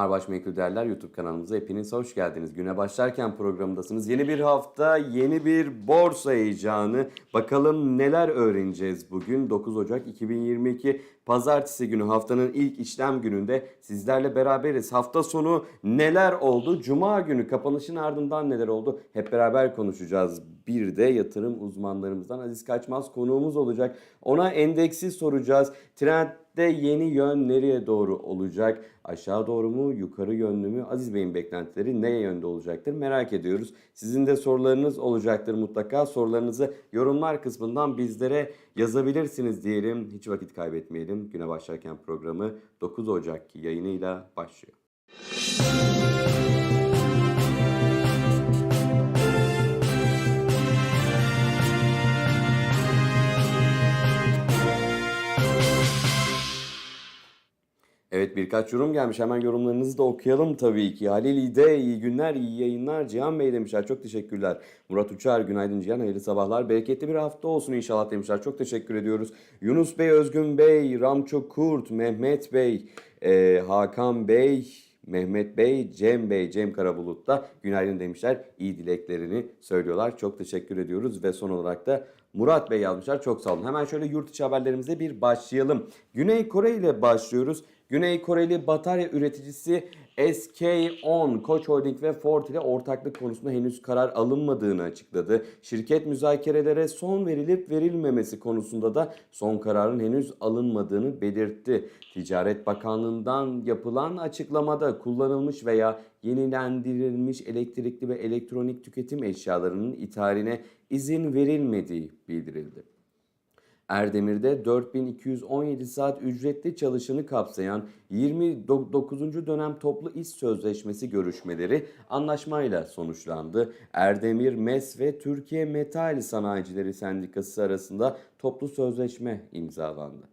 Marbaş Menkul Değerler YouTube kanalımıza hepiniz hoş geldiniz. Güne başlarken programındasınız. Yeni bir hafta, yeni bir borsa heyecanı. Bakalım neler öğreneceğiz bugün 9 Ocak 2022 Pazartesi günü haftanın ilk işlem gününde sizlerle beraberiz. Hafta sonu neler oldu? Cuma günü kapanışın ardından neler oldu? Hep beraber konuşacağız. Bir de yatırım uzmanlarımızdan Aziz Kaçmaz konuğumuz olacak. Ona endeksi soracağız. Trendde yeni yön nereye doğru olacak? Aşağı doğru mu, yukarı yönlü mü? Aziz Bey'in beklentileri neye yönde olacaktır? Merak ediyoruz. Sizin de sorularınız olacaktır mutlaka. Sorularınızı yorumlar kısmından bizlere yazabilirsiniz diyelim. Hiç vakit kaybetmeyelim. Güne başlarken programı 9 Ocak yayınıyla başlıyor. Evet birkaç yorum gelmiş. Hemen yorumlarınızı da okuyalım tabii ki. Halil İde iyi günler, iyi yayınlar. Cihan Bey demişler. Çok teşekkürler. Murat Uçar günaydın Cihan. Hayırlı sabahlar. Bereketli bir hafta olsun inşallah demişler. Çok teşekkür ediyoruz. Yunus Bey, Özgün Bey, Ramço Kurt, Mehmet Bey, e, Hakan Bey, Mehmet Bey, Cem Bey, Cem Karabulut da günaydın demişler. İyi dileklerini söylüyorlar. Çok teşekkür ediyoruz ve son olarak da Murat Bey yazmışlar. Çok sağ olun. Hemen şöyle yurt içi haberlerimize bir başlayalım. Güney Kore ile başlıyoruz. Güney Koreli batarya üreticisi SK-On, Koç Holding ve Ford ile ortaklık konusunda henüz karar alınmadığını açıkladı. Şirket müzakerelere son verilip verilmemesi konusunda da son kararın henüz alınmadığını belirtti. Ticaret Bakanlığı'ndan yapılan açıklamada kullanılmış veya yenilendirilmiş elektrikli ve elektronik tüketim eşyalarının ithaline izin verilmediği bildirildi. Erdemir'de 4217 saat ücretli çalışanı kapsayan 29. dönem toplu iş sözleşmesi görüşmeleri anlaşmayla sonuçlandı. Erdemir MES ve Türkiye Metal Sanayicileri Sendikası arasında toplu sözleşme imzalandı.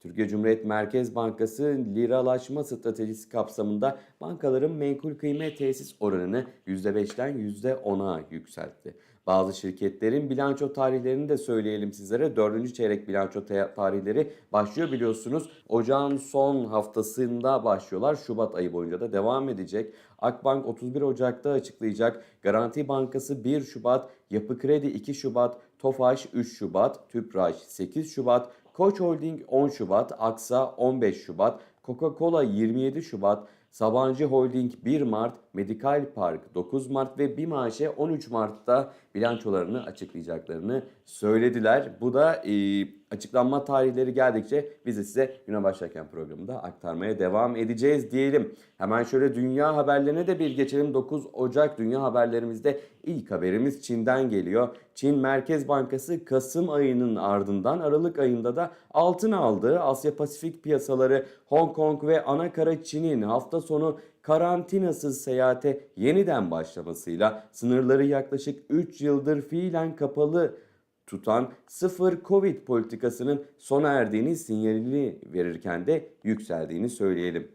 Türkiye Cumhuriyet Merkez Bankası liralaşma stratejisi kapsamında bankaların menkul kıymet tesis oranını %5'ten %10'a yükseltti. Bazı şirketlerin bilanço tarihlerini de söyleyelim sizlere. Dördüncü çeyrek bilanço tarihleri başlıyor biliyorsunuz. Ocağın son haftasında başlıyorlar. Şubat ayı boyunca da devam edecek. Akbank 31 Ocak'ta açıklayacak. Garanti Bankası 1 Şubat, Yapı Kredi 2 Şubat, Tofaş 3 Şubat, Tüpraş 8 Şubat, Koç Holding 10 Şubat, Aksa 15 Şubat, Coca-Cola 27 Şubat, Sabancı Holding 1 Mart, Medikal Park 9 Mart ve BİMAŞ'e 13 Mart'ta bilançolarını açıklayacaklarını söylediler. Bu da e, açıklanma tarihleri geldikçe biz de size güne başlarken programında aktarmaya devam edeceğiz diyelim. Hemen şöyle dünya haberlerine de bir geçelim. 9 Ocak dünya haberlerimizde ilk haberimiz Çin'den geliyor. Çin Merkez Bankası Kasım ayının ardından Aralık ayında da altın aldı. Asya Pasifik piyasaları Hong Kong ve ana kara Çin'in hafta sonu karantinasız seyahate yeniden başlamasıyla sınırları yaklaşık 3 yıldır fiilen kapalı tutan sıfır Covid politikasının sona erdiğini sinyalini verirken de yükseldiğini söyleyelim.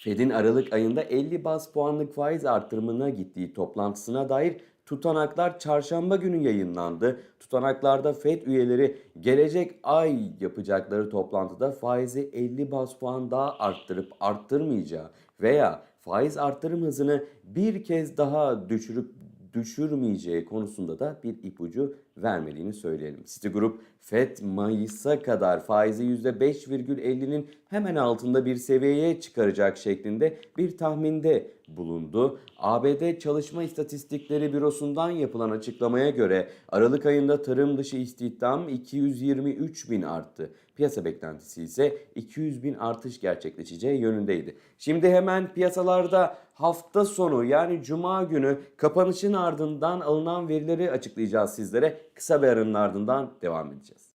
Fed'in Aralık ayında 50 bas puanlık faiz artırımına gittiği toplantısına dair tutanaklar çarşamba günü yayınlandı. Tutanaklarda Fed üyeleri gelecek ay yapacakları toplantıda faizi 50 bas puan daha arttırıp arttırmayacağı veya faiz artırım hızını bir kez daha düşürüp düşürmeyeceği konusunda da bir ipucu vermediğini söyleyelim. Citigroup FED Mayıs'a kadar faizi %5,50'nin hemen altında bir seviyeye çıkaracak şeklinde bir tahminde bulundu. ABD Çalışma İstatistikleri Bürosu'ndan yapılan açıklamaya göre Aralık ayında tarım dışı istihdam 223 bin arttı. Piyasa beklentisi ise 200 bin artış gerçekleşeceği yönündeydi. Şimdi hemen piyasalarda hafta sonu yani cuma günü kapanışın ardından alınan verileri açıklayacağız sizlere. Kısa bir aranın ardından devam edeceğiz.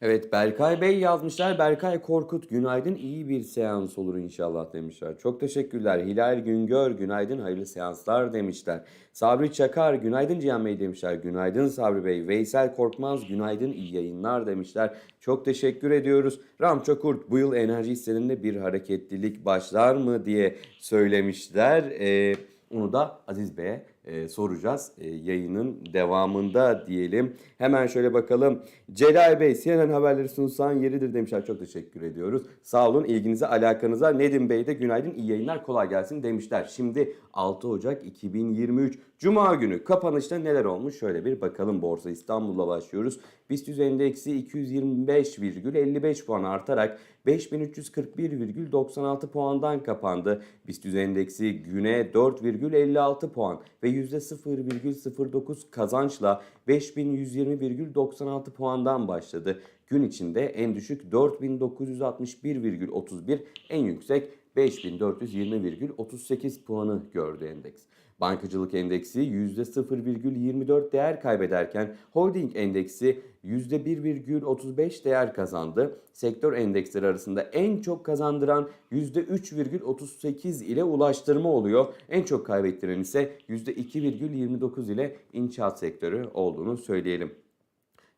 Evet Berkay Bey yazmışlar. Berkay Korkut günaydın iyi bir seans olur inşallah demişler. Çok teşekkürler. Hilal Güngör günaydın hayırlı seanslar demişler. Sabri Çakar günaydın Cihan Bey demişler. Günaydın Sabri Bey. Veysel Korkmaz günaydın iyi yayınlar demişler. Çok teşekkür ediyoruz. Ram Çakurt bu yıl enerji hisselerinde bir hareketlilik başlar mı diye söylemişler. Ee, onu da Aziz Bey'e e, soracağız e, yayının devamında diyelim. Hemen şöyle bakalım. Celal Bey CNN haberleri sunsan yeridir demişler. Çok teşekkür ediyoruz. Sağ olun ilginize alakanıza. Nedim Bey de günaydın iyi yayınlar kolay gelsin demişler. Şimdi 6 Ocak 2023 Cuma günü kapanışta neler olmuş şöyle bir bakalım Borsa İstanbul'la başlıyoruz. BIST 100 endeksi 225,55 puan artarak 5341,96 puandan kapandı. BIST 100 endeksi güne 4,56 puan ve %0,09 kazançla 5120,96 puandan başladı. Gün içinde en düşük 4961,31 en yüksek 5420,38 puanı gördü endeks. Bankacılık endeksi %0,24 değer kaybederken holding endeksi %1,35 değer kazandı. Sektör endeksleri arasında en çok kazandıran %3,38 ile ulaştırma oluyor. En çok kaybettiren ise %2,29 ile inşaat sektörü olduğunu söyleyelim.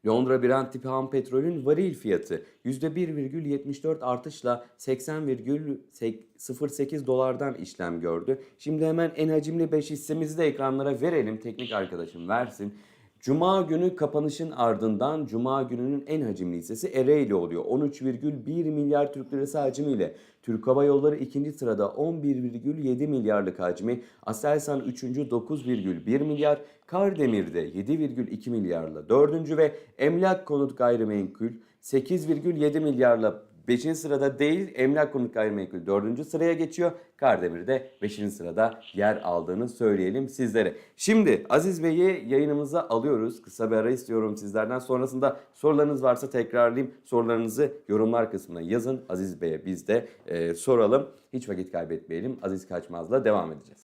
Londra Brent ham petrolün varil fiyatı %1,74 artışla 80,08 dolardan işlem gördü. Şimdi hemen en hacimli 5 hissemizi de ekranlara verelim. Teknik arkadaşım versin. Cuma günü kapanışın ardından Cuma gününün en hacimli hissesi Ereğli oluyor. 13,1 milyar Türk lirası hacmiyle. Türk Hava Yolları ikinci sırada 11,7 milyarlık hacmi. Aselsan 3. 9,1 milyar. Kardemir'de 7,2 milyarla 4. ve Emlak Konut Gayrimenkul 8,7 milyarla 5. sırada değil Emlak Konut Gayrimenkul 4. sıraya geçiyor. Kardemir'de 5. sırada yer aldığını söyleyelim sizlere. Şimdi Aziz Bey'i yayınımıza alıyoruz. Kısa bir ara istiyorum sizlerden. Sonrasında sorularınız varsa tekrarlayayım. Sorularınızı yorumlar kısmına yazın. Aziz Bey'e biz de e, soralım. Hiç vakit kaybetmeyelim. Aziz Kaçmaz'la devam edeceğiz.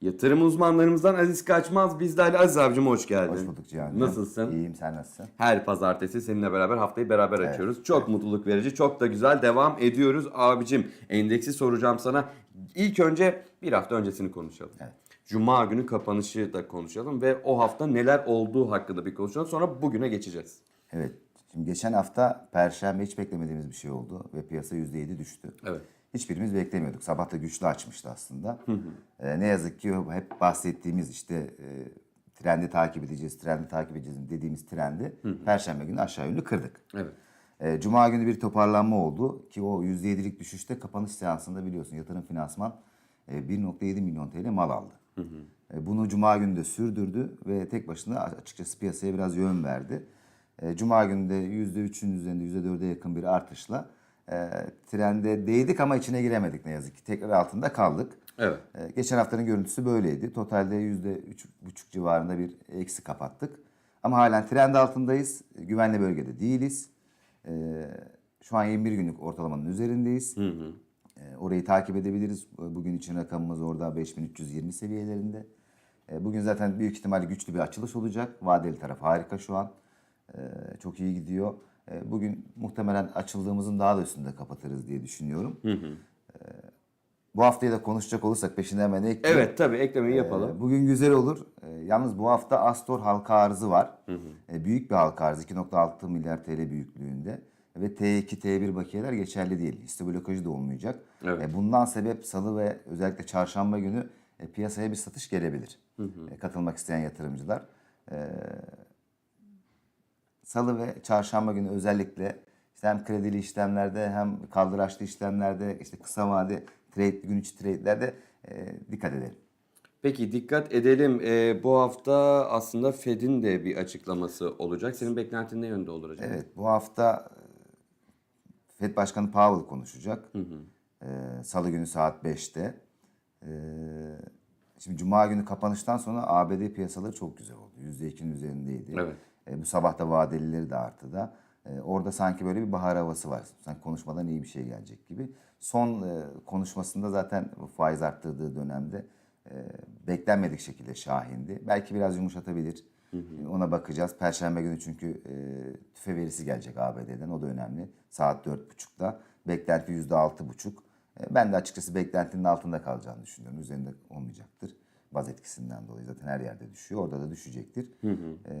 Yatırım uzmanlarımızdan Aziz Kaçmaz. Biz de Ali Aziz abicim hoş geldin. Hoş bulduk Cihan'cığım. Nasılsın? İyiyim sen nasılsın? Her pazartesi seninle beraber haftayı beraber Evet, açıyoruz. Çok mutluluk verici, çok da güzel devam ediyoruz abicim. Endeksi soracağım sana. İlk önce bir hafta öncesini konuşalım. Evet. Cuma günü kapanışı da konuşalım ve o hafta neler olduğu hakkında bir konuşalım. Sonra bugüne geçeceğiz. Evet. Şimdi geçen hafta Perşembe hiç beklemediğimiz bir şey oldu ve piyasa %7 düştü. Evet. Hiçbirimiz beklemiyorduk. Sabah da güçlü açmıştı aslında. Ee, ne yazık ki hep bahsettiğimiz işte e, trendi takip edeceğiz, trendi takip edeceğiz dediğimiz trendi Perşembe günü aşağı yönlü kırdık. Evet. Ee, Cuma günü bir toparlanma oldu ki o %7'lik düşüşte kapanış seansında biliyorsun yatırım finansman e, 1.7 milyon TL mal aldı. E, Bunu Cuma günü de sürdürdü ve tek başına açıkçası piyasaya biraz yön verdi. E, Cuma günü de %3'ün üzerinde %4'e yakın bir artışla e, trende değdik ama içine giremedik ne yazık ki. Tekrar altında kaldık. Evet. E, Geçen haftanın görüntüsü böyleydi. Totalde %3,5 civarında bir eksi kapattık. Ama halen trend altındayız. Güvenli bölgede değiliz. E, Şu an 21 günlük ortalamanın üzerindeyiz. E, Orayı takip edebiliriz. Bugün için rakamımız orada 5320 seviyelerinde. E, Bugün zaten büyük ihtimalle güçlü bir açılış olacak. Vadeli taraf harika şu an. E, Çok iyi gidiyor. E, Bugün muhtemelen açıldığımızın daha da üstünde kapatırız diye düşünüyorum. E, Bu haftayı da konuşacak olursak peşinden hemen ekleyeyim. Evet tabii eklemeyi yapalım. Ee, Bugün güzel olur. Ee, Yalnız bu hafta Astor halka arzı var. Ee, Büyük bir halka arzı 2.6 milyar TL büyüklüğünde. Ve T2, T1 bakiyeler geçerli değil. Hisse blokajı da olmayacak. Evet. Ee, Bundan sebep salı ve özellikle çarşamba günü e, piyasaya bir satış gelebilir. E, Katılmak isteyen yatırımcılar. Salı ve çarşamba günü özellikle işte hem kredili işlemlerde hem kaldıraçlı işlemlerde işte kısa vade trade, gün içi trade'lerde e, dikkat edelim. Peki dikkat edelim. Ee, bu hafta aslında Fed'in de bir açıklaması olacak. Senin beklentin ne yönde olur acaba? Evet bu hafta e, Fed Başkanı Powell konuşacak. Ee, Salı günü saat 5'te. Ee, şimdi Cuma günü kapanıştan sonra ABD piyasaları çok güzel oldu. %2'nin üzerindeydi. Evet. E, bu sabah da vadelileri de arttı da. E, orada sanki böyle bir bahar havası var. Sanki konuşmadan iyi bir şey gelecek gibi. Son e, konuşmasında zaten faiz arttırdığı dönemde e, beklenmedik şekilde şahindi. Belki biraz yumuşatabilir. E, Ona bakacağız. Perşembe günü çünkü e, tüfe verisi gelecek ABD'den. O da önemli. Saat 4.30'da. Beklenti %6.5. E, ben de açıkçası beklentinin altında kalacağını düşünüyorum. Üzerinde olmayacaktır. Baz etkisinden dolayı zaten her yerde düşüyor. Orada da düşecektir. E,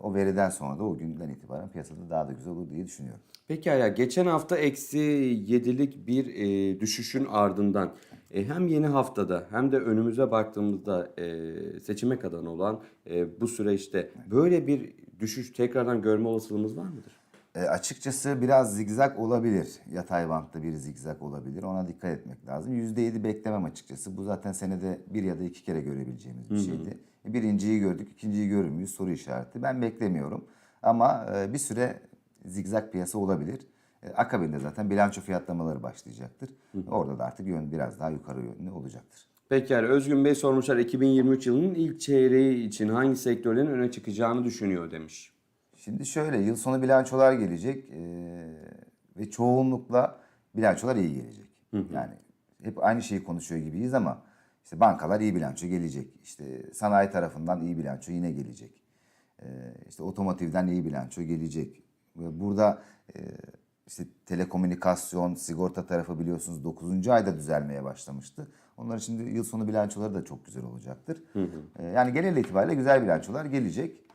o veriden sonra da o günden itibaren piyasada daha da güzel olur diye düşünüyorum. Peki ya geçen hafta eksi 7'lik bir e, düşüşün ardından e, hem yeni haftada hem de önümüze baktığımızda e, seçime kadar olan e, bu süreçte böyle bir düşüş tekrardan görme olasılığımız var mıdır? E, açıkçası biraz zigzag olabilir. Yatay bantta bir zigzag olabilir. Ona dikkat etmek lazım. %7 beklemem açıkçası. Bu zaten senede bir ya da iki kere görebileceğimiz bir şeydi. E, Birinciyi gördük, ikinciyi görür müyüz? Soru işareti. Ben beklemiyorum. Ama e, bir süre zigzag piyasa olabilir. E, akabinde zaten bilanço fiyatlamaları başlayacaktır. Orada da artık yön biraz daha yukarı yönlü olacaktır. Peki yani Özgün Bey sormuşlar 2023 yılının ilk çeyreği için hangi sektörlerin öne çıkacağını düşünüyor demiş. Şimdi şöyle yıl sonu bilançolar gelecek ve çoğunlukla bilançolar iyi gelecek. Yani hep aynı şeyi konuşuyor gibiyiz ama işte bankalar iyi bilanço gelecek. İşte sanayi tarafından iyi bilanço yine gelecek. Eee işte otomotivden iyi bilanço gelecek. Ve burada işte telekomünikasyon, sigorta tarafı biliyorsunuz 9. ayda düzelmeye başlamıştı. Onların şimdi yıl sonu bilançoları da çok güzel olacaktır. Eee, yani genel itibariyle güzel bilançolar gelecek e,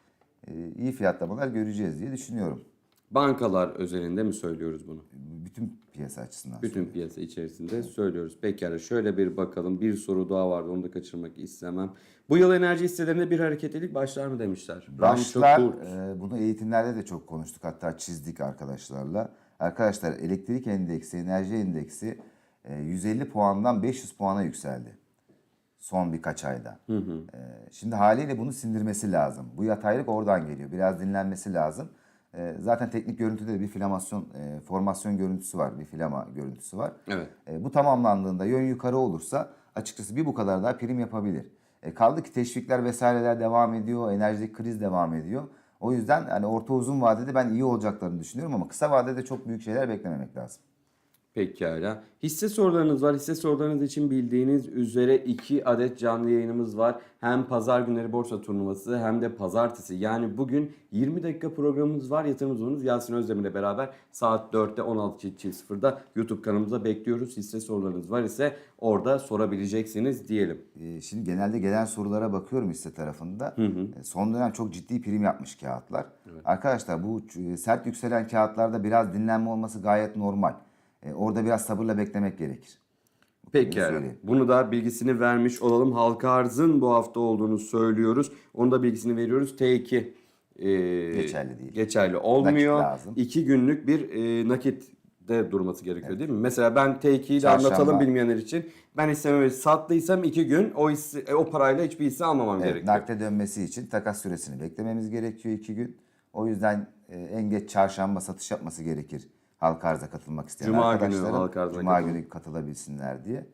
iyi fiyatlamalar göreceğiz diye düşünüyorum. Bankalar özelinde mi söylüyoruz bunu? Bütün piyasa açısından. Bütün piyasa içerisinde söylüyoruz. Pekala şöyle bir bakalım. Bir soru daha vardı onu da kaçırmak istemem. Bu yıl enerji hisselerinde bir hareketlilik başlar mı demişler. Başlar, e, bunu eğitimlerde de çok konuştuk hatta çizdik arkadaşlarla. Arkadaşlar elektrik endeksi, enerji endeksi e, 150 puandan 500 puana yükseldi. Son birkaç ayda. E, şimdi haliyle bunu sindirmesi lazım. Bu yataylık oradan geliyor. Biraz dinlenmesi lazım. E, zaten teknik görüntüde de bir filamasyon, e, formasyon görüntüsü var. Bir filama görüntüsü var. Evet. E, bu tamamlandığında yön yukarı olursa açıkçası bir bu kadar daha prim yapabilir. E, kaldı ki teşvikler vesaireler devam ediyor, enerjik kriz devam ediyor. O yüzden hani orta uzun vadede ben iyi olacaklarını düşünüyorum ama kısa vadede çok büyük şeyler beklememek lazım. Pekala. Hisse sorularınız var. Hisse sorularınız için bildiğiniz üzere iki adet canlı yayınımız var. Hem pazar günleri borsa turnuvası hem de pazartesi. Yani bugün 20 dakika programımız var. Yatırım uzmanımız Yasin Özdemir ile beraber saat 4'te 16.00'da YouTube kanalımıza bekliyoruz. Hisse sorularınız var ise orada sorabileceksiniz diyelim. E, şimdi genelde gelen sorulara bakıyorum hisse tarafında. E, son dönem çok ciddi prim yapmış kağıtlar. Arkadaşlar bu sert yükselen kağıtlarda biraz dinlenme olması gayet normal. E, orada biraz sabırla beklemek gerekir. Peki. Bunu da bilgisini vermiş olalım. Halka arzın bu hafta olduğunu söylüyoruz. Onu da bilgisini veriyoruz. T2 e, Geçerli değil. Geçerli olmuyor. Nakit lazım. İki günlük bir e, nakit de durması gerekiyor değil mi? Mesela ben T2'yi de anlatalım bilmeyenler için. Ben hissemi sattıysam iki gün o hisse, e, o parayla hiçbir hisse almamam Evet, gerekiyor. nakde dönmesi için takas süresini beklememiz gerekiyor iki gün. O yüzden e, en geç çarşamba satış yapması gerekir. Halka arza katılmak isteyen Cuma günü arkadaşların. halka arza Cuma katılın. günü katılabilsinler diye.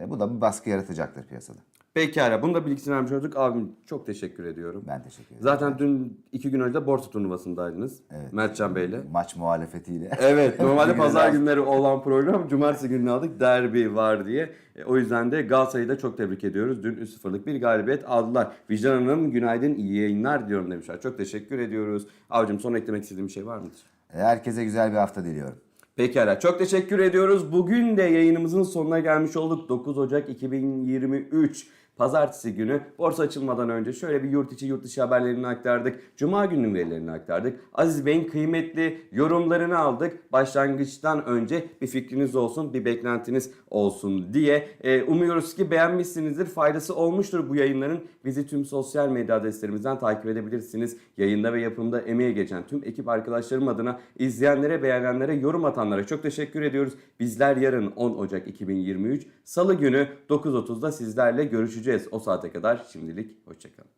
E, bu da bir baskı yaratacaktır piyasada. Pekala. Bunu da bilgisini vermiş olduk. Abim çok teşekkür ediyorum. Ben teşekkür ederim. Zaten dün iki gün önce de borsa turnuvasındaydınız. Mertcan Bey'le. Maç muhalefetiyle. Evet normalde pazar günleri olan program cumartesi gününü aldık derbi var diye. E, o yüzden de Galatasaray'ı da çok tebrik ediyoruz. Dün 3-0'lık bir galibiyet aldılar. Vicdan Hanım günaydın iyi yayınlar diyorum demişler. Çok teşekkür ediyoruz. Avcım son eklemek istediğim bir şey var mıdır? Herkese güzel bir hafta diliyorum. Pekala çok teşekkür ediyoruz. Bugün de yayınımızın sonuna gelmiş olduk. 9 Ocak 2023 Pazartesi günü borsa açılmadan önce şöyle bir yurt içi yurt dışı haberlerini aktardık. Cuma gününün verilerini aktardık. Aziz Bey'in kıymetli yorumlarını aldık. Başlangıçtan önce bir fikriniz olsun, bir beklentiniz olsun diye. Ee, umuyoruz ki beğenmişsinizdir, faydası olmuştur bu yayınların. Bizi tüm sosyal medya adreslerimizden takip edebilirsiniz. Yayında ve yapımda emeğe geçen tüm ekip arkadaşlarım adına izleyenlere, beğenenlere, yorum atanlara çok teşekkür ediyoruz. Bizler yarın 10 Ocak 2023 Salı günü 9.30'da sizlerle görüşeceğiz. O saate kadar şimdilik hoşçakalın.